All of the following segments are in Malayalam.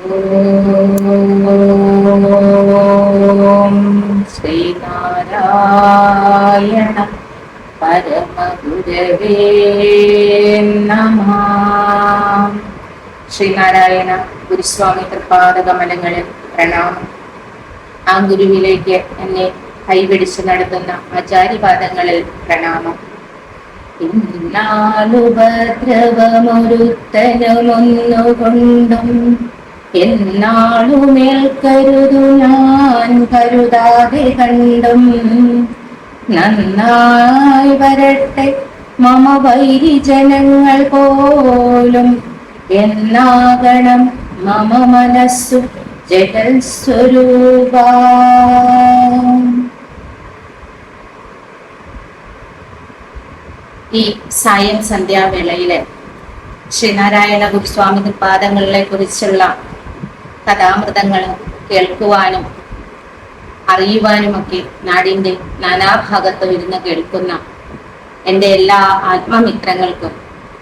ശ്രീനാരായണ പരമഗുരവേ നമ. ശ്രീനാരായണ ഗുരുസ്വാമി തൃപാദകമലങ്ങളിൽ പ്രണാമം. ആ ഗുരുവിലേക്ക് എന്നെ കൈപിടിച്ച് നടത്തുന്ന ആചാര്യപാദങ്ങളിൽ പ്രണാമം. ഇന്നാളുപദ്രവമൊരുത്തനമൊന്നുകൊണ്ടും എന്നാളുമേൽ കരുതു ഞാൻ കരുതാതെ കണ്ടും. നന്നായി വരട്ടെ മമ വൈരിജനങ്ങൾ പോലും. എന്നാകണം മമ മനസ്സു ജഗൽ സ്വരൂപ. ഈ സായം സന്ധ്യാവേളയിലെ ശ്രീനാരായണ ഗുരുസ്വാമി പാദങ്ങളെ കുറിച്ചുള്ള കഥാമൃതങ്ങൾ കേൾക്കുവാനും അറിയുവാനുമൊക്കെ നാടിന്റെ നാനാഭാഗത്ത് ഇരുന്ന് കേൾക്കുന്ന എന്റെ എല്ലാ ആത്മമിത്രങ്ങൾക്കും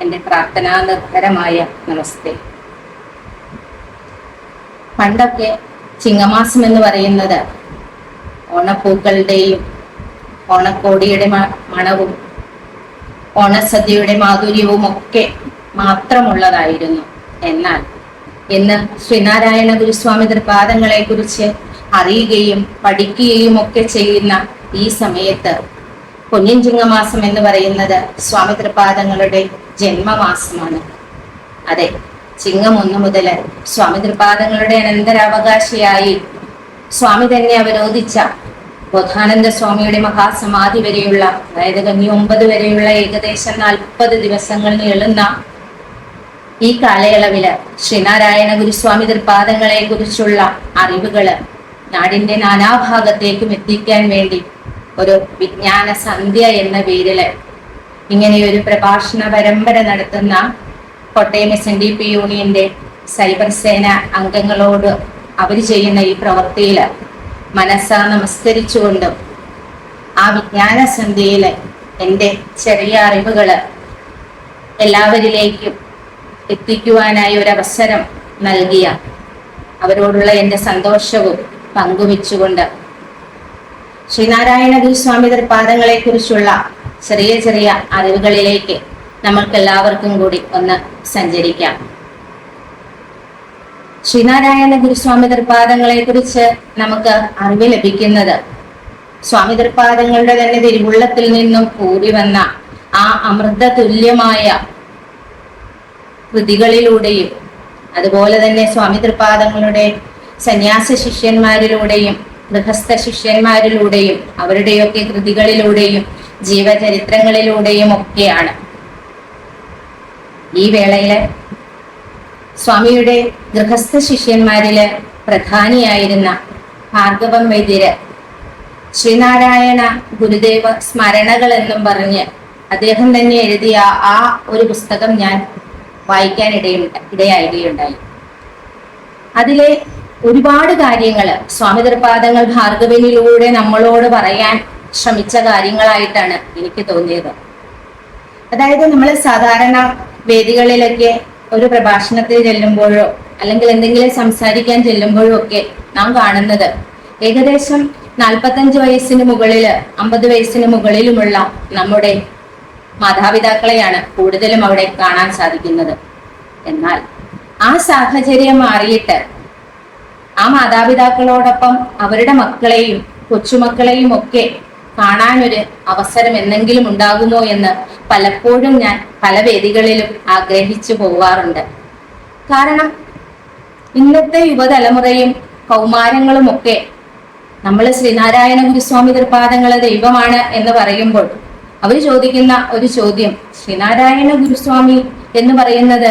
എന്റെ പ്രാർത്ഥനാ നിർഭരമായ നമസ്തേ. പണ്ടൊക്കെ ചിങ്ങമാസം എന്ന് പറയുന്നത് ഓണപ്പൂക്കളുടെയും ഓണക്കോടിയുടെ മണവും ഓണസദ്യയുടെ മാധുര്യവും ഒക്കെ മാത്രമുള്ളതായിരുന്നു. എന്നാൽ ഇന്ന് ശ്രീനാരായണ ഗുരുസ്വാമി പാദങ്ങളെ കുറിച്ച് അറിയുകയും പഠിക്കുകയും ഒക്കെ ചെയ്യുന്ന ഈ സമയത്ത് പൊന്നിൻ ചിങ്ങമാസം എന്ന് പറയുന്നത് സ്വാമി തൃപാദങ്ങളുടെ ജന്മമാസമാണ്. അതെ ചിങ്ങം ഒന്ന് മുതൽ സ്വാമി തൃപാദങ്ങളുടെ അനന്തരാവകാശിയായി സ്വാമി തന്നെ അവരോധിച്ച ബോധാനന്ദ സ്വാമിയുടെ മഹാസമാധി വരെയുള്ള അതായത് കന്നി ഒമ്പത് വരെയുള്ള ഏകദേശം നാൽപ്പത് ദിവസങ്ങൾ നീളുന്ന ഈ കാലയളവിൽ ശ്രീനാരായണ ഗുരുസ്വാമി തൃപാദങ്ങളെ കുറിച്ചുള്ള അറിവുകൾ നാടിന്റെ നാനാഭാഗത്തേക്കും എത്തിക്കാൻ വേണ്ടി ഒരു വിജ്ഞാന സന്ധ്യ എന്ന പേരിൽ ഇങ്ങനെ ഒരു പ്രഭാഷണ പരമ്പര നടത്തുന്ന Kottayam S N D P യൂണിയന്റെ സൈബർ സേന അംഗങ്ങളോട് അവർ ചെയ്യുന്ന ഈ പ്രവൃത്തിയിൽ മനസ്സ നമസ്കരിച്ചുകൊണ്ടും ആ വിജ്ഞാന സന്ധ്യയിൽ എന്റെ ചെറിയ അറിവുകൾ എല്ലാവരിലേക്കും എത്തിക്കുവാനായി ഒരവസരം നൽകിയ അവരോടുള്ള എന്റെ സന്തോഷവും പങ്കുവെച്ചുകൊണ്ട് ശ്രീനാരായണ ഗുരുസ്വാമി തൃപാദങ്ങളെ കുറിച്ചുള്ള ചെറിയ ചെറിയ അറിവുകളിലേക്ക് നമ്മൾക്ക് എല്ലാവർക്കും കൂടി ഒന്ന് സഞ്ചരിക്കാം. ശ്രീനാരായണ ഗുരുസ്വാമി തൃപാദങ്ങളെ കുറിച്ച് നമുക്ക് അറിവ് ലഭിക്കുന്നത് സ്വാമി തൃപാദങ്ങളുടെ തന്നെ തിരുവുള്ളത്തിൽ നിന്നും കൂടി വന്ന ആ അമൃത തുല്യമായ കൃതികളിലൂടെയും അതുപോലെ തന്നെ സ്വാമി തൃപാദങ്ങളുടെ സന്യാസ ശിഷ്യന്മാരിലൂടെയും ഗൃഹസ്ഥ ശിഷ്യന്മാരിലൂടെയും അവരുടെയൊക്കെ കൃതികളിലൂടെയും ജീവചരിത്രങ്ങളിലൂടെയും ഒക്കെയാണ്. ഈ വേളയിൽ സ്വാമിയുടെ ഗൃഹസ്ഥ ശിഷ്യന്മാരിൽ പ്രധാനിയായിരുന്ന ഭാർഗവം വൈദ്യര് ശ്രീനാരായണ ഗുരുദേവ സ്മരണകൾ എന്നും പറഞ്ഞ് അദ്ദേഹം തന്നെ എഴുതിയ ആ ഒരു പുസ്തകം ഞാൻ വായിക്കാൻ ഇടയുണ്ട ഇടയായികയുണ്ടായി. അതിലെ ഒരുപാട് കാര്യങ്ങൾ സ്വാമി തൃപാദങ്ങൾ ഭാർഗവനിലൂടെ നമ്മളോട് പറയാൻ ശ്രമിച്ച കാര്യങ്ങളായിട്ടാണ് എനിക്ക് തോന്നിയത്. അതായത് നമ്മൾ സാധാരണ വേദികളിലൊക്കെ ഒരു പ്രഭാഷണത്തിൽ ചെല്ലുമ്പോഴോ അല്ലെങ്കിൽ എന്തെങ്കിലും സംസാരിക്കാൻ ചെല്ലുമ്പോഴോ ഒക്കെ നാം കാണുന്നത് ഏകദേശം നാൽപ്പത്തഞ്ച് വയസ്സിന് മുകളിൽ അമ്പത് വയസ്സിന് മുകളിലുമുള്ള നമ്മുടെ മാതാപിതാക്കളെയാണ് കൂടുതലും അവിടെ കാണാൻ സാധിക്കുന്നത്. എന്നാൽ ആ സാഹചര്യം മാറിയിട്ട് ആ മാതാപിതാക്കളോടൊപ്പം അവരുടെ മക്കളെയും കൊച്ചുമക്കളെയും ഒക്കെ കാണാനൊരു അവസരം എന്തെങ്കിലും ഉണ്ടാകുമോ എന്ന് പലപ്പോഴും ഞാൻ പല വേദികളിലും ആഗ്രഹിച്ചു പോവാറുണ്ട്. കാരണം ഇന്നത്തെ യുവതലമുറയും കൗമാരങ്ങളും ഒക്കെ നമ്മൾ ശ്രീനാരായണ ഗുരുസ്വാമി തൃപാദങ്ങൾ ദൈവമാണ് എന്ന് പറയുമ്പോൾ അവർ ചോദിക്കുന്ന ഒരു ചോദ്യം ശ്രീനാരായണ ഗുരുസ്വാമി എന്ന് പറയുന്നത്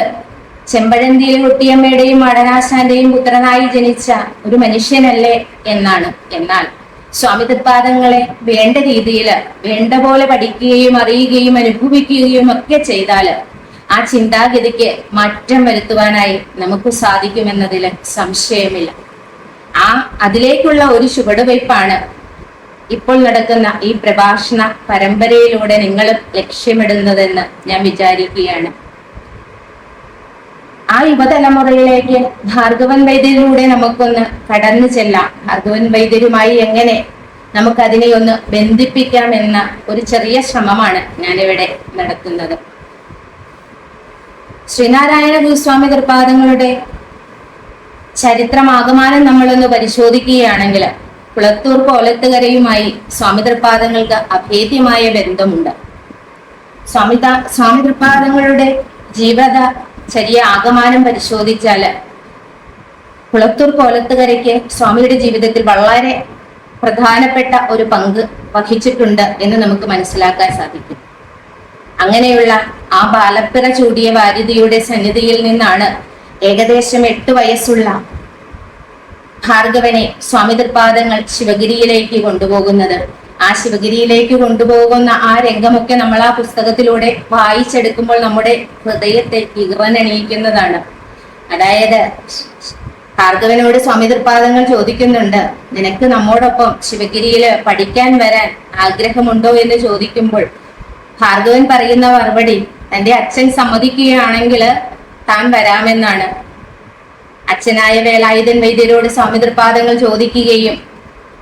ചെമ്പഴന്തിയിലെ കുട്ടിയമ്മയുടെയും മടനാശാന്റെയും പുത്രനായി ജനിച്ച ഒരു മനുഷ്യനല്ലേ എന്നാണ്. എന്നാൽ സ്വാമി തൃപാദങ്ങളെ വേണ്ട രീതിയിൽ വേണ്ട പോലെ പഠിക്കുകയും അറിയുകയും അനുഭവിക്കുകയും ഒക്കെ ചെയ്താൽ ആ ചിന്താഗതിക്ക് മാറ്റം വരുത്തുവാനായി നമുക്ക് സാധിക്കുമെന്നതിൽ സംശയമില്ല. ആ അതിലേക്കുള്ള ഒരു ചുവടുവയ്പ്പാണ് ഇപ്പോൾ നടക്കുന്ന ഈ പ്രഭാഷണ പരമ്പരയിലൂടെ നിങ്ങൾ ലക്ഷ്യമിടുന്നതെന്ന് ഞാൻ വിചാരിക്കുകയാണ്. ആ യുവതലമുറയിലേക്ക് ഭാർഗവൻ വൈദ്യരിലൂടെ നമുക്കൊന്ന് കടന്നു ചെല്ലാം. ഭാർഗവൻ വൈദ്യരുമായി എങ്ങനെ നമുക്കതിനെ ഒന്ന് ബന്ധിപ്പിക്കാം എന്ന ഒരു ചെറിയ ശ്രമമാണ് ഞാനിവിടെ നടത്തുന്നത്. ശ്രീനാരായണ ഗുരുസ്വാമി കൃപാദങ്ങളുടെ ചരിത്രമാകമാനം നമ്മളൊന്ന് പരിശോധിക്കുകയാണെങ്കിൽ കുളത്തൂർ കോലത്തുകരയുമായി സ്വാമി തൃപാദങ്ങൾക്ക് അഭേദ്യമായ ബന്ധമുണ്ട്. സ്വാമി സ്വാമി തൃപാദങ്ങളുടെ ജീവിത ചര്യ ആകമാനം പരിശോധിച്ചാൽ കുളത്തൂർ കോലത്തുകരയ്ക്ക് സ്വാമിയുടെ ജീവിതത്തിൽ വളരെ പ്രധാനപ്പെട്ട ഒരു പങ്ക് വഹിച്ചിട്ടുണ്ട് എന്ന് നമുക്ക് മനസ്സിലാക്കാൻ സാധിക്കും. അങ്ങനെയുള്ള ആ ബാലപ്പിറ ചൂടിയ വാരിതിയുടെ സന്നിധിയിൽ നിന്നാണ് ഏകദേശം എട്ട് വയസ്സുള്ള ഭാർഗവനെ സ്വാമി തൃപാദങ്ങൾ ശിവഗിരിയിലേക്ക് കൊണ്ടുപോകുന്നത്. ആ ശിവഗിരിയിലേക്ക് കൊണ്ടുപോകുന്ന ആ രംഗമൊക്കെ നമ്മൾ ആ പുസ്തകത്തിലൂടെ വായിച്ചെടുക്കുമ്പോൾ നമ്മുടെ ഹൃദയത്തെ ഇറനണിയിക്കുന്നതാണ് അതായത് ഭാർഗവനോട് സ്വാമി തൃപാദങ്ങൾ ചോദിക്കുന്നുണ്ട്. നിനക്ക് നമ്മോടൊപ്പം ശിവഗിരിയിൽ പഠിക്കാൻ വരാൻ ആഗ്രഹമുണ്ടോ എന്ന് ചോദിക്കുമ്പോൾ ഭാർഗവൻ പറയുന്ന മറുപടി തന്റെ അച്ഛൻ സമ്മതിക്കുകയാണെങ്കിൽ താൻ വരാമെന്നാണ്. അച്ഛനായ വേലായുധൻ വൈദ്യരോട് സ്വാമി തൃപാദങ്ങൾ ചോദിക്കുകയും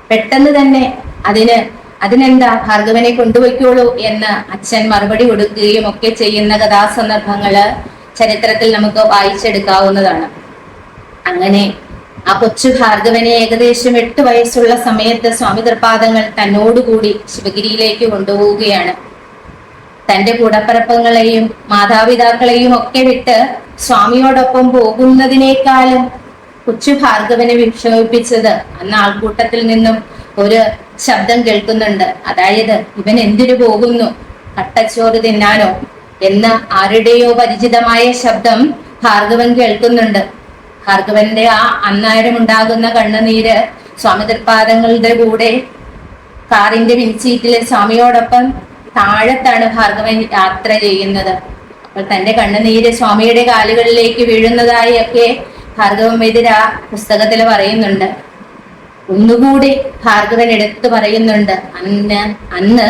പെട്ടെന്ന് തന്നെ അതിന് അതിനെന്താ ഭാർഗവനെ കൊണ്ടുപോയിക്കോളൂ എന്ന് അച്ഛൻ മറുപടി കൊടുക്കുകയും ഒക്കെ ചെയ്യുന്ന കഥാസന്ദർഭങ്ങൾ ചരിത്രത്തിൽ നമുക്ക് വായിച്ചെടുക്കാവുന്നതാണ്. അങ്ങനെ ആ കൊച്ചു ഭാർഗവനെ ഏകദേശം എട്ട് വയസ്സുള്ള സമയത്ത് സ്വാമി തൃപാദങ്ങൾ തന്നോടുകൂടി ശിവഗിരിയിലേക്ക് കൊണ്ടുപോവുകയാണ്. തന്റെ കൂടപ്പറപ്പങ്ങളെയും മാതാപിതാക്കളെയും ഒക്കെ വിട്ട് സ്വാമിയോടൊപ്പം പോകുന്നതിനേക്കാളും കൊച്ചു ഭാർഗവനെ വിക്ഷോഭിപ്പിച്ചത് അന്ന് ആൾക്കൂട്ടത്തിൽ നിന്നും ഒരു ശബ്ദം കേൾക്കുന്നുണ്ട്. അതായത് ഇവൻ എന്തിനു പോകുന്നു? കട്ടച്ചോറ് തിന്നാനോ? എന്ന് ആരുടെയോ പരിചിതമായ ശബ്ദം ഭാർഗവൻ കേൾക്കുന്നുണ്ട്. ഭാർഗവന്റെ ആ അന്നാരമുണ്ടാകുന്ന കണ്ണുനീര് സ്വാമി തൃപ്പാദങ്ങളുടെ കൂടെ കാറിന്റെ വിൻസീറ്റിലെ സ്വാമിയോടൊപ്പം താഴത്താണ് ഭാർഗവൻ യാത്ര ചെയ്യുന്നത്. അപ്പോൾ തന്റെ കണ്ണുനീര് സ്വാമിയുടെ കാലുകളിലേക്ക് വീഴുന്നതായി ഒക്കെ ആ പുസ്തകത്തിൽ പറയുന്നുണ്ട്. ഒന്നുകൂടി ഭാർഗവൻ എടുത്തു പറയുന്നുണ്ട് അന്ന് അന്ന്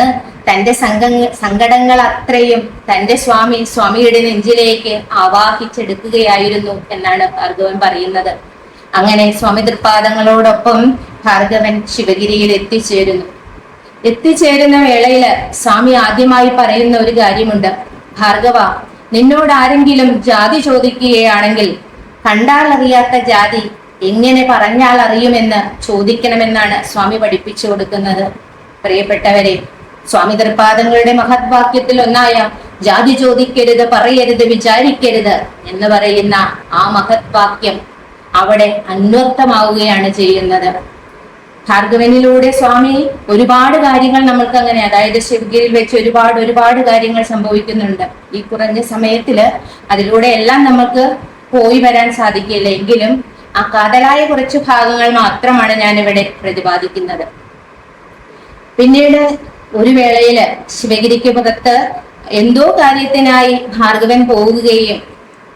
തന്റെ സംഘങ്ങൾ സങ്കടങ്ങൾ അത്രയും തന്റെ സ്വാമി സ്വാമിയുടെ നെഞ്ചിലേക്ക് ആവാഹിച്ചെടുക്കുകയായിരുന്നു എന്നാണ് ഭാർഗവൻ പറയുന്നത്. അങ്ങനെ സ്വാമി തൃപ്പാദങ്ങളോടൊപ്പം ഭാർഗവൻ ശിവഗിരിയിൽ എത്തിച്ചേരുന്നു. എത്തിച്ചേരുന്ന വേളയിൽ സ്വാമി ആദ്യമായി പറയുന്ന ഒരു കാര്യമുണ്ട്. ഭാർഗവ നിന്നോട് ആരെങ്കിലും ജാതി ചോദിക്കുകയാണെങ്കിൽ കണ്ടാൽ അറിയാത്ത ജാതി എങ്ങനെ പറഞ്ഞാൽ അറിയുമെന്ന് ചോദിക്കണമെന്നാണ് സ്വാമി പഠിപ്പിച്ചു കൊടുക്കുന്നത്. പ്രിയപ്പെട്ടവരെ സ്വാമി തൃപ്പാദങ്ങളുടെ മഹത്വാക്യത്തിൽ ഒന്നായ ജാതി ചോദിക്കരുത് പറയരുത് വിചാരിക്കരുത് എന്ന് പറയുന്ന ആ മഹത്വാക്യം അവിടെ അന്വർത്ഥമാവുകയാണ് ചെയ്യുന്നത്. ഭാർഗവനിലൂടെ സ്വാമി ഒരുപാട് കാര്യങ്ങൾ നമ്മൾക്ക് അങ്ങനെ അതായത് ശിവഗിരിയിൽ വെച്ച് ഒരുപാട് ഒരുപാട് കാര്യങ്ങൾ സംഭവിക്കുന്നുണ്ട്. ഈ കുറഞ്ഞ സമയത്തിൽ അതിലൂടെ എല്ലാം നമുക്ക് പോയി വരാൻ സാധിക്കില്ല. എങ്കിലും ആ കാതലായ കുറച്ച് ഭാഗങ്ങൾ മാത്രമാണ് ഞാൻ ഇവിടെ പ്രതിപാദിക്കുന്നത്. പിന്നീട് ഒരു വേളയിൽ ശിവഗിരിക്ക് പുറത്ത് എന്തോ കാര്യത്തിനായി ഭാർഗവൻ പോകുകയും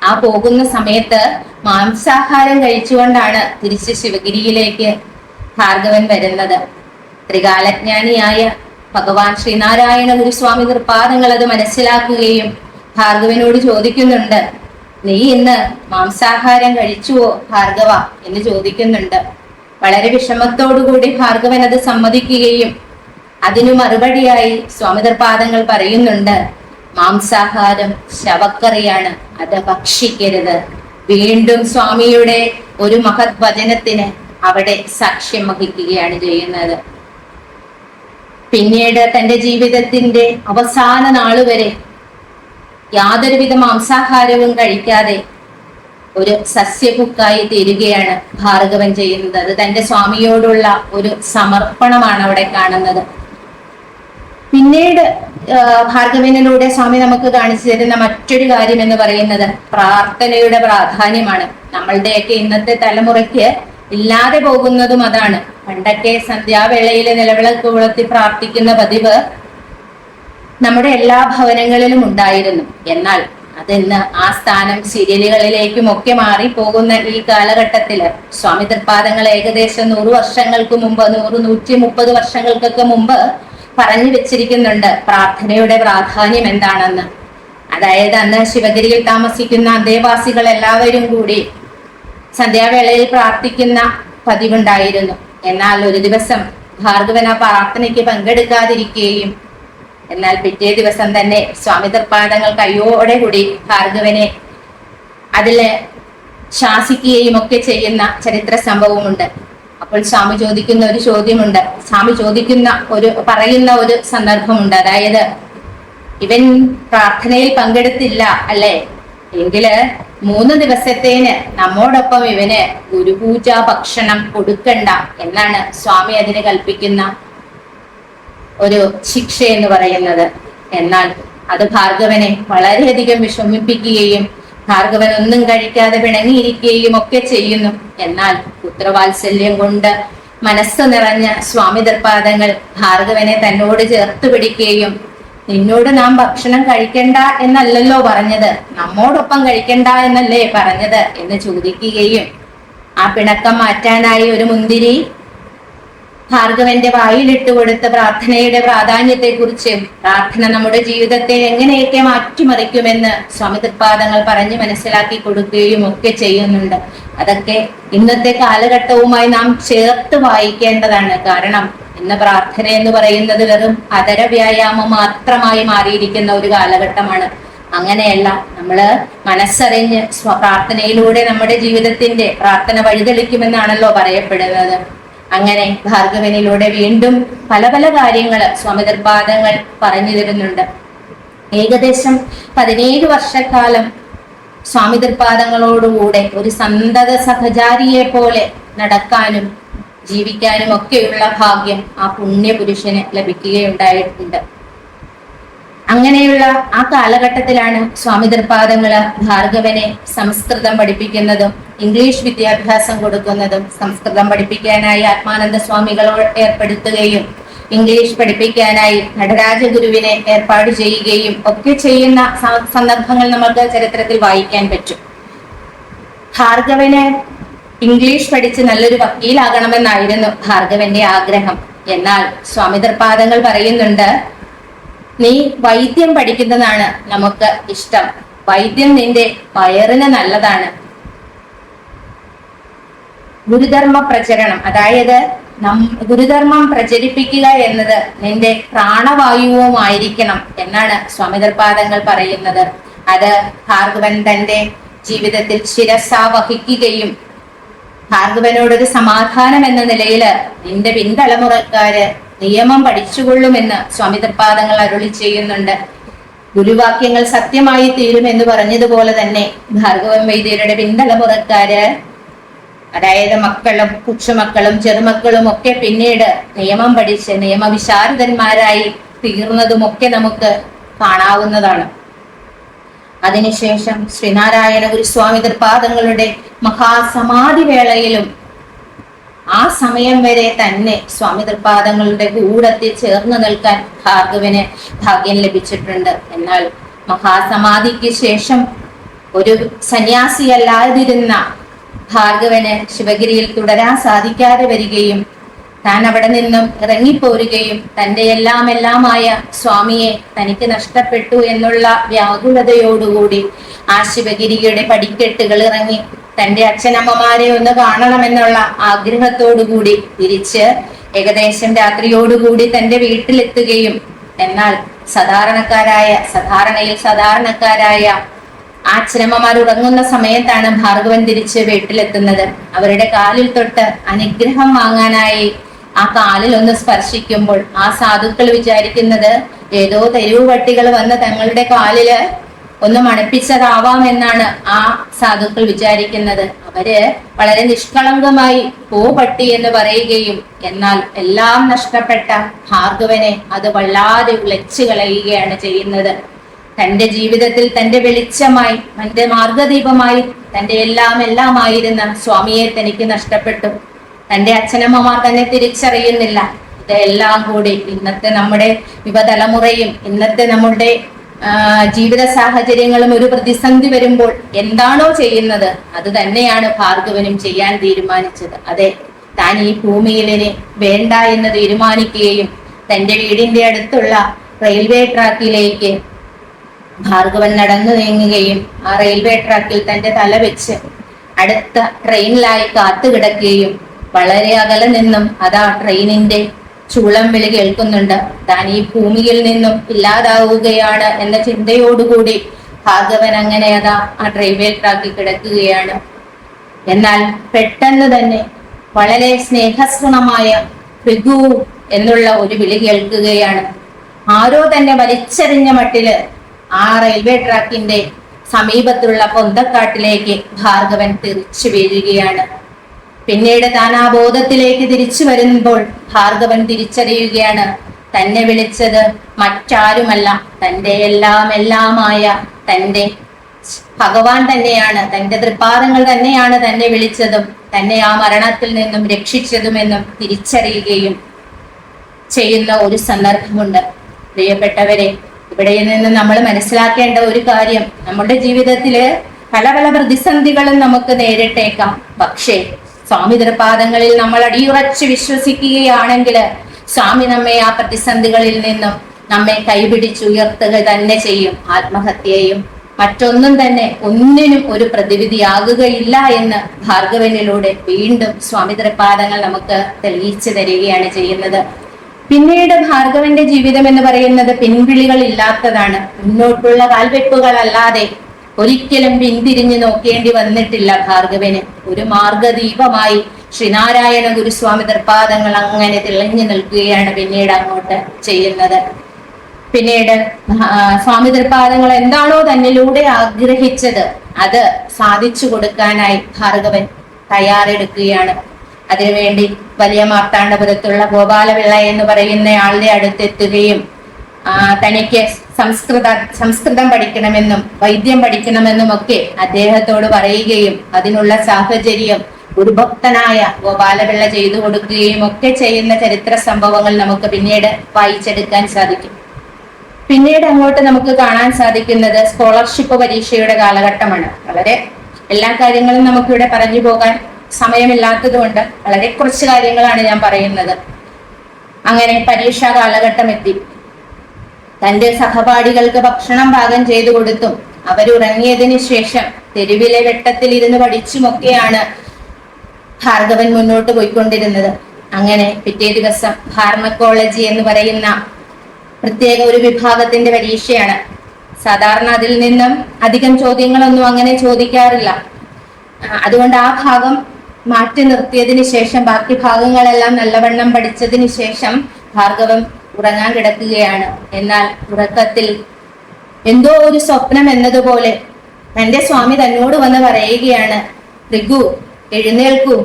ആ പോകുന്ന സമയത്ത് മാംസാഹാരം കഴിച്ചുകൊണ്ടാണ് തിരിച്ച് ശിവഗിരിയിലേക്ക് ഭാർഗവൻ വരുന്നത്. ത്രികാലജ്ഞാനിയായ ഭഗവാൻ ശ്രീനാരായണ ഗുരുസ്വാമി തൃപ്പാദങ്ങൾ അത് മനസ്സിലാക്കുകയും ഭാർഗവനോട് ചോദിക്കുന്നുണ്ട് നീ ഇന്ന് മാംസാഹാരം കഴിച്ചുവോ ഭാർഗവ? എന്ന് ചോദിക്കുന്നുണ്ട്. വളരെ വിഷമത്തോടുകൂടി ഭാർഗവൻ അത് സമ്മതിക്കുകയും അതിനു മറുപടിയായി സ്വാമി തൃപ്പാദങ്ങൾ പറയുന്നുണ്ട് മാംസാഹാരം ശവക്കറിയാണ് അത് ഭക്ഷിക്കരുത്. വീണ്ടും സ്വാമിയുടെ ഒരു മഹത് വചനത്തിന് അവിടെ സാക്ഷ്യം വഹിക്കുകയാണ് ചെയ്യുന്നത്. പിന്നീട് തന്റെ ജീവിതത്തിന്റെ അവസാന നാളുവരെ യാതൊരുവിധ മാംസാഹാരവും കഴിക്കാതെ ഒരു സസ്യഭുക്കായി തീരുകയാണ് ഭാർഗവൻ ചെയ്യുന്നത്. അത് തന്റെ സ്വാമിയോടുള്ള ഒരു സമർപ്പണമാണ് അവിടെ കാണുന്നത്. പിന്നീട് ഭാർഗവനിലൂടെ സ്വാമി നമുക്ക് കാണിച്ചു തരുന്ന മറ്റൊരു കാര്യം എന്ന് പറയുന്നത് പ്രാർത്ഥനയുടെ പ്രാധാന്യമാണ്. നമ്മളുടെയൊക്കെ ഇന്നത്തെ തലമുറയ്ക്ക് ഇല്ലാതെ പോകുന്നതും അതാണ്. പണ്ടൊക്കെ സന്ധ്യാവേളയിലെ നിലവിളക്ക് കൊളുത്തി പ്രാർത്ഥിക്കുന്ന പതിവ് നമ്മുടെ എല്ലാ ഭവനങ്ങളിലും ഉണ്ടായിരുന്നു. എന്നാൽ അതിന്ന് ആ സ്ഥാനം സീരിയലുകളിലേക്കും ഒക്കെ മാറി പോകുന്ന ഈ കാലഘട്ടത്തിൽ സ്വാമി തൃപ്പാദങ്ങൾ ഏകദേശം നൂറ് വർഷങ്ങൾക്ക് മുമ്പ് നൂറ് നൂറ്റി മുപ്പത് വർഷങ്ങൾക്കൊക്കെ മുമ്പ് പറഞ്ഞു വെച്ചിരിക്കുന്നുണ്ട് പ്രാർത്ഥനയുടെ പ്രാധാന്യം എന്താണെന്ന്. അതായത് അന്ന് ശിവഗിരിയിൽ താമസിക്കുന്ന അന്തേവാസികൾ എല്ലാവരും കൂടി സന്ധ്യാവേളയിൽ പ്രാർത്ഥിക്കുന്ന പതിവുണ്ടായിരുന്നു. എന്നാൽ ഒരു ദിവസം ഭാർഗവൻ ആ പ്രാർത്ഥനയ്ക്ക് പങ്കെടുക്കാതിരിക്കുകയും എന്നാൽ പിറ്റേ ദിവസം തന്നെ സ്വാമി തൃപ്പാദങ്ങൾ കയ്യോടെ കൂടി ഭാർഗവനെ അതിൽ ശാസിക്കുകയും ഒക്കെ ചെയ്യുന്ന ചരിത്ര സംഭവമുണ്ട്. അപ്പോൾ സ്വാമി ചോദിക്കുന്ന ഒരു ചോദ്യമുണ്ട്. സ്വാമി ചോദിക്കുന്ന ഒരു പറയുന്ന ഒരു സന്ദർഭമുണ്ട്. അതായത് ഇവൻ പ്രാർത്ഥനയിൽ പങ്കെടുത്തില്ല അല്ലേ? എങ്കിൽ മൂന്ന് ദിവസത്തേന് നമ്മോടൊപ്പം ഇവന് ഗുരുപൂജ ഭക്ഷണം കൊടുക്കണ്ട എന്നാണ് സ്വാമി അതിന് കൽപ്പിക്കുന്ന ഒരു ശിക്ഷ എന്ന് പറയുന്നത്. എന്നാൽ അത് ഭാർഗവനെ വളരെയധികം വിഷമിപ്പിക്കുകയും ഭാർഗവൻ ഒന്നും കഴിക്കാതെ പിണങ്ങിയിരിക്കുകയും ഒക്കെ ചെയ്യുന്നു. എന്നാൽ പുത്രവാത്സല്യം കൊണ്ട് മനസ്സ് നിറഞ്ഞ സ്വാമി ദർപാദങ്ങൾ ഭാർഗവനെ തന്നോട് ചേർത്ത് പിടിക്കുകയും നിന്നോട് നാം ഭക്ഷണം കഴിക്കണ്ട എന്നല്ലല്ലോ പറഞ്ഞത്. നമ്മോടൊപ്പം കഴിക്കണ്ട എന്നല്ലേ പറഞ്ഞത് എന്ന് ചോദിക്കുകയും ആ പിണക്കം മാറ്റാനായി ഒരു മുന്തിരി ഭാർഗവന്റെ വായിലിട്ട് കൊടുത്ത പ്രാർത്ഥനയുടെ പ്രാധാന്യത്തെക്കുറിച്ചും പ്രാർത്ഥന നമ്മുടെ ജീവിതത്തെ എങ്ങനെയൊക്കെ മാറ്റിമറിക്കുമെന്ന് സ്വാമി തൃപ്പാദങ്ങൾ പറഞ്ഞ് മനസ്സിലാക്കി കൊടുക്കുകയും ഒക്കെ ചെയ്യുന്നുണ്ട്. അതൊക്കെ ഇന്നത്തെ കാലഘട്ടവുമായി നാം ചേർത്ത് വായിക്കേണ്ടതാണ്. കാരണം ഇന്ന് പ്രാർത്ഥന എന്ന് പറയുന്നത് വെറും അതര വ്യായാമം മാത്രമായി മാറിയിരിക്കുന്ന ഒരു കാലഘട്ടമാണ്. അങ്ങനെയല്ല നമ്മൾ മനസ്സറിഞ്ഞ് പ്രാർത്ഥനയിലൂടെ നമ്മുടെ ജീവിതത്തിന്റെ പ്രാർത്ഥന വഴിതെളിക്കുമെന്നാണല്ലോ പറയപ്പെടുന്നത്. അങ്ങനെ ഭാർഗവനിലൂടെ വീണ്ടും പല പല കാര്യങ്ങൾ സ്വാമി നിർബാധങ്ങൾ പറഞ്ഞു തരുന്നുണ്ട്. ഏകദേശം പതിനേഴ് വർഷക്കാലം സ്വാമി നിർപാദങ്ങളോടുകൂടെ ഒരു സന്തത സഹചാരിയെ പോലെ നടക്കാനും ജീവിക്കാനും ഒക്കെയുള്ള ഭാഗ്യം ആ പുണ്യപുരുഷന് ലഭിക്കുകയുണ്ടായിട്ടുണ്ട്. അങ്ങനെയുള്ള ആ കാലഘട്ടത്തിലാണ് സ്വാമി തൃപ്പാദങ്ങൾ ഭാർഗവനെ സംസ്കൃതം പഠിപ്പിക്കുന്നതും ഇംഗ്ലീഷ് വിദ്യാഭ്യാസം കൊടുക്കുന്നതും സംസ്കൃതം പഠിപ്പിക്കാനായി ആത്മാനന്ദ സ്വാമികളോട് ഏർപ്പെടുത്തുകയും ഇംഗ്ലീഷ് പഠിപ്പിക്കാനായി നടരാജ ഗുരുവിനെ ഏർപ്പാട് ചെയ്യുകയും ഒക്കെ ചെയ്യുന്ന സന്ദർഭങ്ങൾ നമുക്ക് ചരിത്രത്തിൽ വായിക്കാൻ പറ്റും. ഭാർഗവന് ഇംഗ്ലീഷ് പഠിച്ച് നല്ലൊരു വക്കീലാകണമെന്നായിരുന്നു ഭാർഗവന്റെ ആഗ്രഹം. എന്നാൽ സ്വാമി തൃപ്പാദങ്ങൾ പറയുന്നുണ്ട് നീ വൈദ്യം പഠിക്കുന്നതാണ് നമുക്ക് ഇഷ്ടം. വൈദ്യം നിന്റെ വയറിന് നല്ലതാണ്. ഗുരുധർമ്മ പ്രചരണം അതായത് നം ഗുരുധർമ്മം പ്രചരിപ്പിക്കുക എന്നത് നിന്റെ പ്രാണവായുവുമായിരിക്കണം എന്നാണ് സ്വാമിതർപാദങ്ങൾ പറയുന്നത്. അത് ഭാർഗവൻ തന്റെ ജീവിതത്തിൽ ശിരസ വഹിക്കുകയും ഭാർഗവനോടൊരു സമാധാനം എന്ന നിലയിൽ നിന്റെ പിൻതലമുറക്കാര് നിയമം പഠിച്ചുകൊള്ളുമെന്ന് സ്വാമി തൃപ്പാദങ്ങൾ അരുളി ചെയ്യുന്നുണ്ട്. ഗുരുവാക്യങ്ങൾ സത്യമായി തീരുമെന്ന് പറഞ്ഞതുപോലെ തന്നെ ഭാർഗവൻ വൈദ്യരുടെ പിൻതലമുറക്കാര് അതായത് മക്കളും കൊച്ചുമക്കളും ചെറുമക്കളും ഒക്കെ പിന്നീട് നിയമം പഠിച്ച് നിയമവിശാരദന്മാരായി തീർന്നതുമൊക്കെ നമുക്ക് കാണാവുന്നതാണ്. അതിനുശേഷം ശ്രീനാരായണ ഗുരുസ്വാമി തൃപാദങ്ങളുടെ മഹാസമാധി വേളയിലും ആ സമയം വരെ തന്നെ സ്വാമി തൃപാദങ്ങളുടെ കൂടത്തിൽ ചേർന്ന് നിൽക്കാൻ ഭാർഗവന് ഭാഗ്യം ലഭിച്ചിട്ടുണ്ട്. എന്നാൽ മഹാസമാധിക്ക് ശേഷം ഒരു സന്യാസിയല്ലാതിരുന്ന ഭാർഗവന് ശിവഗിരിയിൽ തുടരാൻ സാധിക്കാതെ വരികയും താൻ അവിടെ നിന്നും ഇറങ്ങിപ്പോരുകയും തന്റെ എല്ലാം എല്ലാമായ സ്വാമിയെ തനിക്ക് നഷ്ടപ്പെട്ടു എന്നുള്ള വ്യാകുലതയോടുകൂടി ആ ശിവഗിരിയുടെ പടിക്കെട്ടുകൾ ഇറങ്ങി തന്റെ അച്ഛനമ്മമാരെ ഒന്ന് കാണണമെന്നുള്ള ആഗ്രഹത്തോടുകൂടി തിരിച്ച് ഏകദേശം രാത്രിയോടുകൂടി തന്റെ വീട്ടിലെത്തുകയും എന്നാൽ സാധാരണക്കാരായ സാധാരണയിൽ സാധാരണക്കാരായ ആ അച്ഛനമ്മമാർ ഉറങ്ങുന്ന സമയത്താണ് ഭാർഗവൻ തിരിച്ച് വീട്ടിലെത്തുന്നത്. അവരുടെ കാലിൽ തൊട്ട് അനുഗ്രഹം വാങ്ങാനായി ആ കാലിൽ ഒന്ന് സ്പർശിക്കുമ്പോൾ ആ സാധുക്കൾ വിചാരിക്കുന്നത് ഏതോ തെരുവ് പട്ടികൾ വന്ന് തങ്ങളുടെ കാലിൽ ഒന്ന് മണപ്പിച്ചതാവാം എന്നാണ് ആ സാധുക്കൾ വിചാരിക്കുന്നത്. അവർ വളരെ നിഷ്കളങ്കമായി പോ പട്ടി എന്ന് പറയുകയും എന്നാൽ എല്ലാം നഷ്ടപ്പെട്ട ഭാർഗവനെ അത് വല്ലാതെ ഉലച്ചു കളയുകയാണ് ചെയ്യുന്നത്. തന്റെ ജീവിതത്തിൽ തന്റെ വെളിച്ചമായി തന്റെ മാർഗദീപമായി തന്റെ എല്ലാം എല്ലാമായിരുന്ന സ്വാമിയെ തനിക്ക് നഷ്ടപ്പെട്ടു. തന്റെ അച്ഛനമ്മമാർ തന്നെ തിരിച്ചറിയുന്നില്ല. ഇതെല്ലാം കൂടി ഇന്നത്തെ നമ്മുടെ യുവതലമുറയും ഇന്നത്തെ നമ്മുടെ ജീവിത സാഹചര്യങ്ങളും ഒരു പ്രതിസന്ധി വരുമ്പോൾ എന്താണോ ചെയ്യുന്നത് അത് തന്നെയാണ് ഭാർഗവനും ചെയ്യാൻ തീരുമാനിച്ചത്. അതെ താൻ ഈ ഭൂമിയിൽ ഇനി വേണ്ട എന്ന് തീരുമാനിക്കുകയും തന്റെ വീടിന്റെ അടുത്തുള്ള റെയിൽവേ ട്രാക്കിലേക്ക് ഭാർഗവൻ നടന്നു നീങ്ങുകയും ആ റെയിൽവേ ട്രാക്കിൽ തന്റെ തല വെച്ച് അടുത്ത ട്രെയിനിലായി കാത്തു കിടക്കുകയും വളരെ അകലെ നിന്നും അതാ ട്രെയിനിന്റെ ചൂളം വിളി കേൾക്കുന്നുണ്ട്. താൻ ഈ ഭൂമിയിൽ നിന്നും ഇല്ലാതാവുകയാണ് എന്ന ചിന്തയോടുകൂടി ഭാഗവൻ അങ്ങനെ അതാ ആ റെയിൽവേ ട്രാക്കിൽ കിടക്കുകയാണ്. എന്നാൽ പെട്ടെന്ന് തന്നെ വളരെ സ്നേഹസ്വണമായ ഭൃഗു എന്നുള്ള ഒരു വിളി കേൾക്കുകയാണ്. ആരോ തന്നെ വലിച്ചെറിഞ്ഞ മട്ടിൽ ആ റെയിൽവേ ട്രാക്കിന്റെ സമീപത്തുള്ള പൊന്തക്കാട്ടിലേക്ക് ഭാർഗവൻ തിരിച്ചു വീഴുകയാണ്. പിന്നീട് താൻ ആ ബോധത്തിലേക്ക് തിരിച്ചു വരുമ്പോൾ ഭാർഗവൻ തിരിച്ചറിയുകയാണ്. തന്നെ വിളിച്ചത് മറ്റാരുമല്ല തന്റെ എല്ലാം എല്ലാമായ തന്റെ ഭഗവാൻ തന്നെയാണ് തന്റെ തൃപ്പാദങ്ങൾ തന്നെയാണ് തന്നെ വിളിച്ചതും തന്നെ ആ മരണത്തിൽ നിന്നും രക്ഷിച്ചതുമെന്നും തിരിച്ചറിയുകയും ചെയ്യുന്ന ഒരു സന്ദർഭമുണ്ട്. പ്രിയപ്പെട്ടവരെ ഇവിടെ നിന്ന് നമ്മൾ മനസ്സിലാക്കേണ്ട ഒരു കാര്യം നമ്മുടെ ജീവിതത്തിൽ പല പല പ്രതിസന്ധികളും നമുക്ക് നേരിട്ടേക്കാം. പക്ഷേ സ്വാമി തിരുപാദങ്ങളിൽ നമ്മൾ അടിയുറച്ച് വിശ്വസിക്കുകയാണെങ്കിൽ സ്വാമി നമ്മെ ആ പ്രതിസന്ധികളിൽ നിന്നും നമ്മെ കൈപിടിച്ചുയർത്തുക തന്നെ ചെയ്യും. ആത്മഹത്യയും മറ്റൊന്നും തന്നെ ഒന്നിനും ഒരു പ്രതിവിധിയാകുകയില്ല എന്ന് ഭാർഗവനിലൂടെ വീണ്ടും സ്വാമി തൃപാദങ്ങൾ നമുക്ക് തെളിയിച്ചു തരികയാണ് ചെയ്യുന്നത്. പിന്നീട് ഭാർഗവന്റെ ജീവിതം എന്ന് പറയുന്നത് പിൻവിളികൾ ഇല്ലാത്തതാണ് മുന്നോട്ടുള്ള കാൽവെപ്പുകൾ അല്ലാതെ ഒരിക്കലും പിന്തിരിഞ്ഞു നോക്കേണ്ടി വന്നിട്ടില്ല ഭാർഗവന്. ഒരു മാർഗദീപമായി ശ്രീനാരായണ ഗുരുസ്വാമി തൃപ്പാദങ്ങൾ അങ്ങനെ തിളഞ്ഞു നിൽക്കുകയാണ് പിന്നീട് അങ്ങോട്ട് ചെയ്യുന്നത്. പിന്നീട് സ്വാമി തൃപ്പാദങ്ങൾ എന്താണോ തന്നിലൂടെ ആഗ്രഹിച്ചത് അത് സാധിച്ചു കൊടുക്കാനായി ഭാർഗവൻ തയ്യാറെടുക്കുകയാണ്. അതിനുവേണ്ടി വലിയ മാർത്താണ്ഡപുരത്തുള്ള ഗോപാലപിള്ള എന്ന് പറയുന്ന ആളുടെ അടുത്തെത്തുകയും തനിക്ക് സംസ്കൃത സംസ്കൃതം പഠിക്കണമെന്നും വൈദ്യം പഠിക്കണമെന്നും ഒക്കെ അദ്ദേഹത്തോട് പറയുകയും അതിനുള്ള സാഹചര്യം ഒരു ഭക്തനായ ഗോപാലപിള്ള ചെയ്തു കൊടുക്കുകയും ഒക്കെ ചെയ്യുന്ന ചരിത്ര സംഭവങ്ങൾ നമുക്ക് പിന്നീട് വായിച്ചെടുക്കാൻ സാധിക്കും. പിന്നീട് അങ്ങോട്ട് നമുക്ക് കാണാൻ സാധിക്കുന്നത് സ്കോളർഷിപ്പ് പരീക്ഷയുടെ കാലഘട്ടമാണ്. വളരെ എല്ലാ കാര്യങ്ങളും നമുക്കിവിടെ പറഞ്ഞു പോകാൻ സമയമില്ലാത്തത് കൊണ്ട് വളരെ കുറച്ച് കാര്യങ്ങളാണ് ഞാൻ പറയുന്നത്. അങ്ങനെ പരീക്ഷാ കാലഘട്ടം എത്തി. തന്റെ സഹപാഠികൾക്ക് ഭക്ഷണം പാകം ചെയ്തു കൊടുത്തും അവരുറങ്ങിയതിനു ശേഷം തെരുവിലെ വെട്ടത്തിൽ ഇരുന്ന് പഠിച്ചുമൊക്കെയാണ് ഭാർഗവൻ മുന്നോട്ട് പോയിക്കൊണ്ടിരുന്നത്. അങ്ങനെ പിറ്റേ ദിവസം ഫാർമക്കോളജി എന്ന് പറയുന്ന പ്രത്യേക ഒരു വിഭാഗത്തിന്റെ പരീക്ഷയാണ്. സാധാരണ അതിൽ നിന്നും അധികം ചോദ്യങ്ങളൊന്നും അങ്ങനെ ചോദിക്കാറില്ല. അതുകൊണ്ട് ആ ഭാഗം മാറ്റി നിർത്തിയതിനു ശേഷം ബാക്കി ഭാഗങ്ങളെല്ലാം നല്ലവണ്ണം പഠിച്ചതിന് ശേഷം ഭാർഗവം ഉറങ്ങാൻ കിടക്കുകയാണ്. എന്നാൽ ഉറക്കത്തിൽ എന്തോ ഒരു സ്വപ്നം എന്നതുപോലെ തന്റെ സ്വാമി തന്നോട് വന്ന് പറയുകയാണ് ഋഗു എഴുന്നേൽക്കൂ.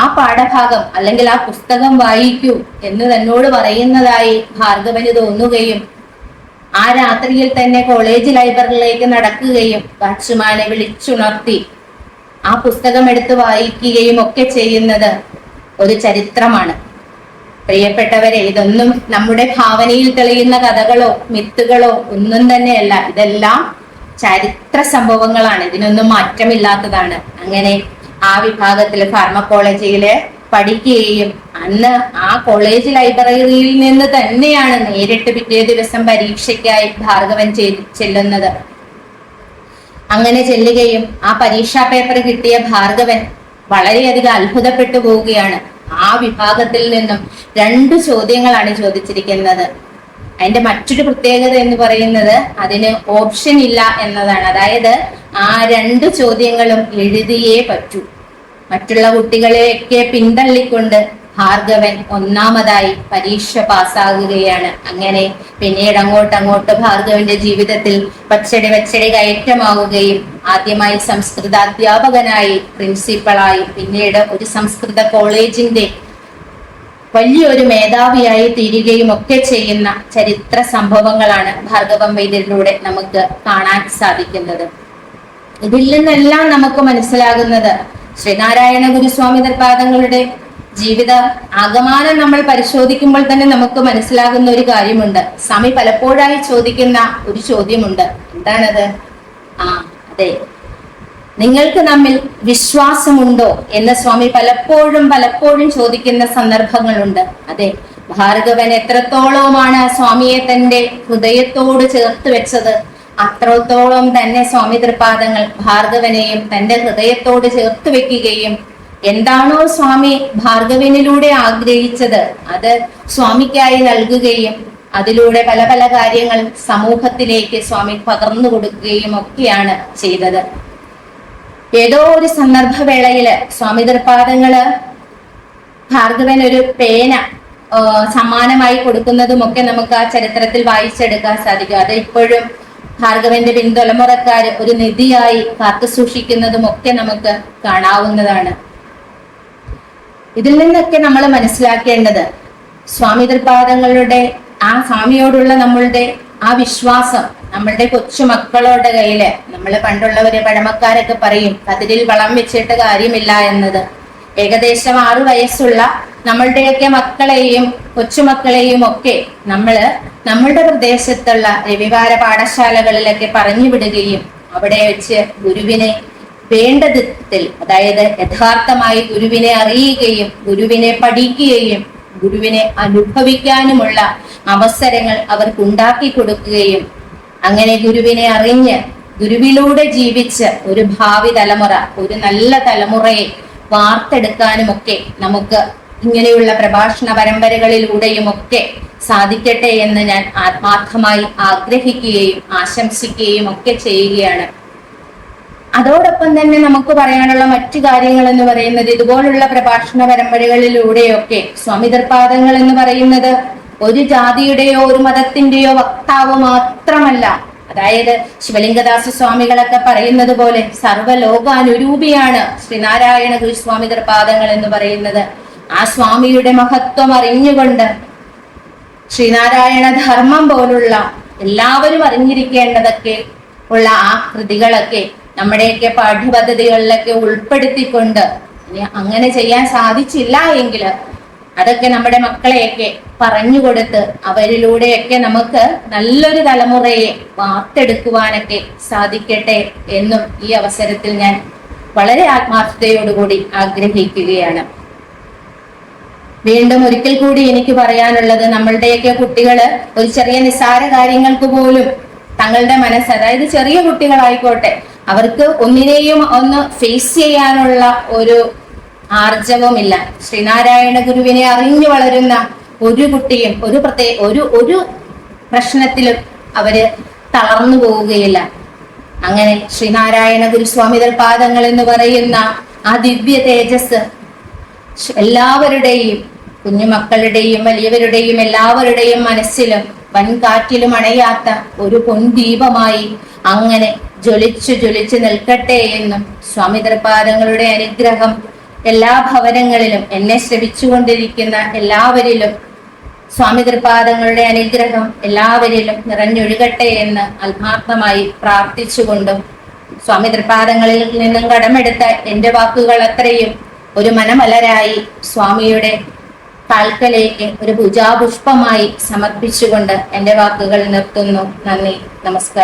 ആ പാഠഭാഗം അല്ലെങ്കിൽ ആ പുസ്തകം വായിക്കൂ എന്ന് തന്നോട് പറയുന്നതായി ഭാർഗവന് തോന്നുകയും ആ രാത്രിയിൽ തന്നെ കോളേജ് ലൈബ്രറിയിലേക്ക് നടക്കുകയും വാച്ച്മാനെ വിളിച്ചുണർത്തി ആ പുസ്തകം എടുത്ത് വായിക്കുകയും ഒക്കെ ചെയ്യുന്നത് ഒരു ചരിത്രമാണ്. പ്രിയപ്പെട്ടവരെ ഇതൊന്നും നമ്മുടെ ഭാവനയിൽ തെളിയുന്ന കഥകളോ മിത്തുകളോ ഒന്നും തന്നെയല്ല. ഇതെല്ലാം ചരിത്ര സംഭവങ്ങളാണ്. ഇതിനൊന്നും മാറ്റമില്ലാത്തതാണ്. അങ്ങനെ ആ വിഭാഗത്തിൽ ഫാർമക്കോളജിയിൽ പഠിക്കുകയും അന്ന് ആ കോളേജ് ലൈബ്രറിയിൽ നിന്ന് തന്നെയാണ് നേരിട്ട് പിറ്റേ ദിവസം പരീക്ഷയ്ക്കായി ഭാർഗവൻ ചെല്ലുന്നത്. അങ്ങനെ ചെല്ലുകയും ആ പരീക്ഷാ പേപ്പർ കിട്ടിയ ഭാർഗവൻ വളരെയധികം അത്ഭുതപ്പെട്ടു പോവുകയാണ്. ആ വിഭാഗത്തിൽ നിന്നും രണ്ട് ചോദ്യങ്ങളാണ് ചോദിച്ചിരിക്കുന്നത്. അതിന്റെ മറ്റൊരു പ്രത്യേകത എന്ന് പറയുന്നത് അതിന് ഓപ്ഷൻ ഇല്ല എന്നതാണ്. അതായത് ആ രണ്ട് ചോദ്യങ്ങളും എഴുതിയേ പറ്റൂ. മറ്റുള്ള കുട്ടികളെയൊക്കെ പിന്തള്ളിക്കൊണ്ട് ഭാർഗവൻ ഒന്നാമതായി പരീക്ഷ പാസ്സാകുകയാണ്. അങ്ങനെ പിന്നീട് അങ്ങോട്ടങ്ങോട്ട് അങ്ങോട്ട് ഭാർഗവന്റെ ജീവിതത്തിൽ പച്ചടി പച്ചടി കയറ്റമാവുകയും ആദ്യമായി സംസ്കൃത അധ്യാപകനായി പ്രിൻസിപ്പളായി പിന്നീട് ഒരു സംസ്കൃത കോളേജിന്റെ വലിയൊരു മേധാവിയായി തീരുകയും ഒക്കെ ചെയ്യുന്ന ചരിത്ര സംഭവങ്ങളാണ് ഭാർഗവം വൈദ്യരിലൂടെ നമുക്ക് കാണാൻ സാധിക്കുന്നത്. ഇതിൽ നിന്നെല്ലാം നമുക്ക് മനസ്സിലാകുന്നത് ശ്രീനാരായണ ഗുരുസ്വാമി നിർപാദങ്ങളുടെ ജീവിത ആകമാനം നമ്മൾ പരിശോധിക്കുമ്പോൾ തന്നെ നമുക്ക് മനസ്സിലാകുന്ന ഒരു കാര്യമുണ്ട്. സ്വാമി പലപ്പോഴായി ചോദിക്കുന്ന ഒരു ചോദ്യമുണ്ട്. എന്താണത്? ആ നിങ്ങൾക്ക് നമ്മിൽ വിശ്വാസമുണ്ടോ എന്ന് സ്വാമി പലപ്പോഴും പലപ്പോഴും ചോദിക്കുന്ന സന്ദർഭങ്ങളുണ്ട്. അതെ ഭാർഗവൻ എത്രത്തോളമാണ് സ്വാമിയെ തന്റെ ഹൃദയത്തോട് ചേർത്ത് വെച്ചത്. അത്രത്തോളം തന്നെ സ്വാമി തൃപാദങ്ങൾ ഭാർഗവനെയും തന്റെ ഹൃദയത്തോട് ചേർത്ത് വെക്കുകയും എന്താണോ സ്വാമി ഭാർഗവനിലൂടെ ആഗ്രഹിച്ചത് അത് സ്വാമിക്കായി നൽകുകയും അതിലൂടെ പല പല കാര്യങ്ങൾ സമൂഹത്തിലേക്ക് സ്വാമി പകർന്നു കൊടുക്കുകയും ഒക്കെയാണ് ചെയ്തത്. ഏതോ ഒരു സന്ദർഭവേളയിൽ സ്വാമി തൃപാദങ്ങൾ ഭാർഗവൻ ഒരു പേന സമ്മാനമായി സമ്മാനമായി കൊടുക്കുന്നതുമൊക്കെ നമുക്ക് ആ ചരിത്രത്തിൽ വായിച്ചെടുക്കാൻ സാധിക്കും. അത് ഇപ്പോഴും ഭാർഗവന്റെ പിന്തുലമുറക്കാർ ഒരു നിധിയായി കാത്തു സൂക്ഷിക്കുന്നതുമൊക്കെ നമുക്ക് കാണാവുന്നതാണ്. ഇതിൽ നിന്നൊക്കെ നമ്മൾ മനസ്സിലാക്കേണ്ടത് സ്വാമി തൃപാദങ്ങളുടെ ആ സ്വാമിയോടുള്ള നമ്മളുടെ ആ വിശ്വാസം നമ്മളുടെ കൊച്ചു മക്കളുടെ കയ്യിൽ നമ്മൾ പണ്ടുള്ളവര് പഴമക്കാരൊക്കെ പറയും കതിരിൽ വളം വെച്ചിട്ട് കാര്യമില്ല എന്നത്. ഏകദേശം ആറു വയസ്സുള്ള നമ്മളുടെയൊക്കെ മക്കളെയും കൊച്ചുമക്കളെയും ഒക്കെ നമ്മൾ നമ്മളുടെ പ്രദേശത്തുള്ള രവിവാര പാഠശാലകളിലൊക്കെ പറഞ്ഞു വിടുകയും അവിടെ വെച്ച് ഗുരുവിനെ വേണ്ട വിധത്തിൽ അതായത് യഥാർത്ഥമായി ഗുരുവിനെ അറിയുകയും ഗുരുവിനെ പഠിക്കുകയും ഗുരുവിനെ അനുഭവിക്കാനുമുള്ള അവസരങ്ങൾ അവർക്ക് ഉണ്ടാക്കി കൊടുക്കുകയും അങ്ങനെ ഗുരുവിനെ അറിഞ്ഞ് ഗുരുവിലൂടെ ജീവിച്ച് ഒരു ഭാവി തലമുറ ഒരു നല്ല തലമുറയെ വാർത്തെടുക്കാനുമൊക്കെ നമുക്ക് ഇങ്ങനെയുള്ള പ്രഭാഷണ പരമ്പരകളിലൂടെയും ഒക്കെ സാധിക്കട്ടെ എന്ന് ഞാൻ ആത്മാർത്ഥമായി ആഗ്രഹിക്കുകയും ആശംസിക്കുകയും ഒക്കെ ചെയ്യുകയാണ്. അതോടൊപ്പം തന്നെ നമുക്ക് പറയാനുള്ള മറ്റു കാര്യങ്ങൾ എന്ന് പറയുന്നത് ഇതുപോലുള്ള പ്രഭാഷണ പരമ്പരകളിലൂടെയൊക്കെ സ്വാമി എന്ന് പറയുന്നത് ഒരു ജാതിയുടെയോ ഒരു മതത്തിന്റെയോ വക്താവ് മാത്രമല്ല അതായത് ശിവലിംഗദാസ സ്വാമികളൊക്കെ പറയുന്നത് പോലെ സർവലോകാനുരൂപിയാണ് ശ്രീനാരായണ ഗുരുസ്വാമി തൃപാദങ്ങൾ എന്ന് പറയുന്നത്. ആ സ്വാമിയുടെ മഹത്വം അറിഞ്ഞുകൊണ്ട് ശ്രീനാരായണ ധർമ്മം പോലുള്ള എല്ലാവരും അറിഞ്ഞിരിക്കേണ്ടതൊക്കെ ഉള്ള ആ കൃതികളൊക്കെ നമ്മുടെയൊക്കെ പാഠ്യപദ്ധതികളിലൊക്കെ ഉൾപ്പെടുത്തിക്കൊണ്ട് ഇനി അങ്ങനെ ചെയ്യാൻ സാധിച്ചില്ല എങ്കിൽ അതൊക്കെ നമ്മുടെ മക്കളെയൊക്കെ പറഞ്ഞു കൊടുത്ത് അവരിലൂടെയൊക്കെ നമുക്ക് നല്ലൊരു തലമുറയെ വാർത്തെടുക്കുവാനൊക്കെ സാധിക്കട്ടെ എന്നും ഈ അവസരത്തിൽ ഞാൻ വളരെ ആത്മാർത്ഥതയോടുകൂടി ആഗ്രഹിക്കുകയാണ്. വീണ്ടും ഒരിക്കൽ കൂടി എനിക്ക് പറയാനുള്ളത് നമ്മളുടെയൊക്കെ കുട്ടികൾ ഒരു ചെറിയ നിസ്സാര കാര്യങ്ങൾക്ക് പോലും തങ്ങളുടെ മനസ്സ് അതായത് ചെറിയ കുട്ടികളായിക്കോട്ടെ അവർക്ക് ഒന്നിനെയും ഒന്ന് ഫേസ് ചെയ്യാനുള്ള ഒരു ആർജവുമില്ല. ശ്രീനാരായണ ഗുരുവിനെ അറിഞ്ഞു വളരുന്ന ഒരു കുട്ടിയും ഒരു പ്രത്യേക ഒരു ഒരു പ്രശ്നത്തിലും അവർ തളർന്നു പോവുകയില്ല. അങ്ങനെ ശ്രീനാരായണ ഗുരുസ്വാമി പാദങ്ങൾ എന്ന് പറയുന്ന ആ ദിവ്യ തേജസ് എല്ലാവരുടെയും കുഞ്ഞുമക്കളുടെയും വലിയവരുടെയും എല്ലാവരുടെയും മനസ്സിലും വൻകാറ്റിലും അണയാത്ത ഒരു പൊൻദീപമായി അങ്ങനെ ജ്വലിച്ചു ജ്വലിച്ചു നിൽക്കട്ടെ എന്നും സ്വാമി തൃപാദങ്ങളുടെ അനുഗ്രഹം എല്ലാ ഭവനങ്ങളിലും എന്നെ ശ്രമിച്ചുകൊണ്ടിരിക്കുന്ന എല്ലാവരിലും സ്വാമി തൃപാദങ്ങളുടെ അനുഗ്രഹം എല്ലാവരിലും നിറഞ്ഞൊഴുകട്ടെ എന്ന് ആത്മാർത്ഥമായി പ്രാർത്ഥിച്ചുകൊണ്ടും സ്വാമി തൃപാദങ്ങളിൽ നിന്നും കടമെടുത്ത എന്റെ വാക്കുകൾ അത്രയും ഒരു മനമലരായി സ്വാമിയുടെ കാൽക്കലേക്ക് ഒരു പൂജാപുഷ്പമായി സമർപ്പിച്ചുകൊണ്ട് എന്റെ വാക്കുകൾ നിർത്തുന്നു. നന്ദി. നമസ്കാരം.